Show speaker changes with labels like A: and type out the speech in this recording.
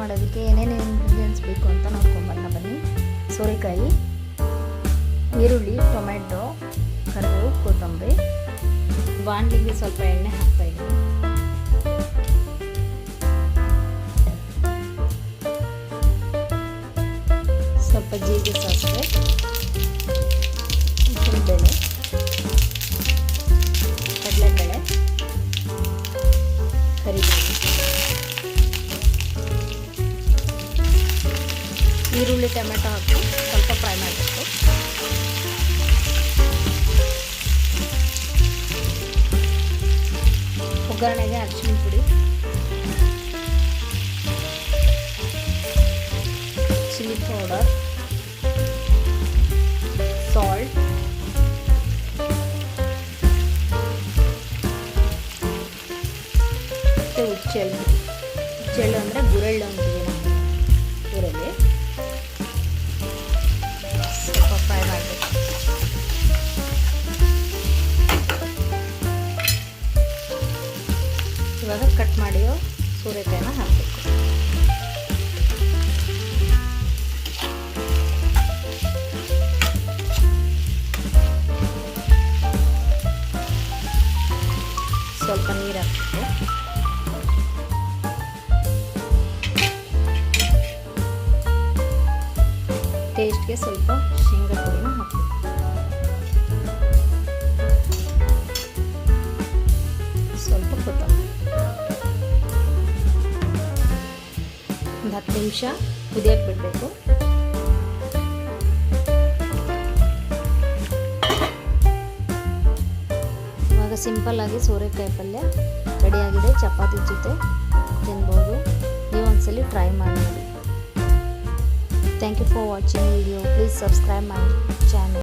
A: ಮಾಡೋದಕ್ಕೆ ಏನೇನು ಇಂಗ್ರೀಡಿಯೆಂಟ್ಸ್ ಬೇಕು ಅಂತ ನೋಡ್ಕೊಂಬರೋಣ ಬನ್ನಿ. ಸೋರೆಕಾಯಿ, ಈರುಳ್ಳಿ ಟೊಮೆಟೊ ಕರಿಬೇವು, ಕೊತ್ತಂಬರಿ. ಬಾಣಲಿಗೆ ಸ್ವಲ್ಪ ಎಣ್ಣೆ ಹಾಕ್ತಾಯಿದ್ದೀನಿ ಸ್ವಲ್ಪ ಜೀರಿಗೆ ಸಾಸಿವೆ. ಈರುಳ್ಳಿ ಟೊಮೆಟೊ ಹಾಕಿ ಸ್ವಲ್ಪ ಫ್ರೈ ಮಾಡಬೇಕು ಒಗ್ಗರಣೆಗೆ ಅರಿಶಿನ ಪುಡಿ ಚಿಲ್ಲಿ ಪೌಡರ್ ಸಾಲ್ಟ್ ಮತ್ತು ಉಚ್ಚೆಳ್ಳು ಉಚ್ಚೆಳ್ಳು ಅಂದರೆ ಗುರೆಳ್ಳು ಅಂತೀವಿ ನಾವು ಊರಲ್ಲಿ ಸ್ವಲ್ಪ ಫ್ರೈ ಮಾಡಬೇಕು ಇವಾಗ ಕಟ್ ಮಾಡಿಯೋ ಸೂರೆಕಾಯಿನ ಹಾಕಬೇಕು. ಸ್ವಲ್ಪ ನೀರು ಹಾಕಬೇಕು ಟೇಸ್ಟ್ಗೆ ಸ್ವಲ್ಪ ಶೇಂಗಾ ಪುಡಿನ ಹಾಕಬೇಕು. ಸ್ವಲ್ಪ ಕೊತ್ತಂಬರಿ. ಒಂದು ಹತ್ತು ನಿಮಿಷ ಕುದಿಯಕ್ಕೆ ಬಿಡಬೇಕು. ಇವಾಗ ಸಿಂಪಲ್ಲಾಗಿ ಸೋರೆಕಾಯಿ ಪಲ್ಯ ರೆಡಿಯಾಗಿದೆ ಚಪಾತಿ ಜೊತೆ ತಿನ್ಬೋದು. ನೀವು ಒಂದ್ಸಲಿ ಟ್ರೈ ಮಾಡಿ Thank you for watching video. Please subscribe my channel.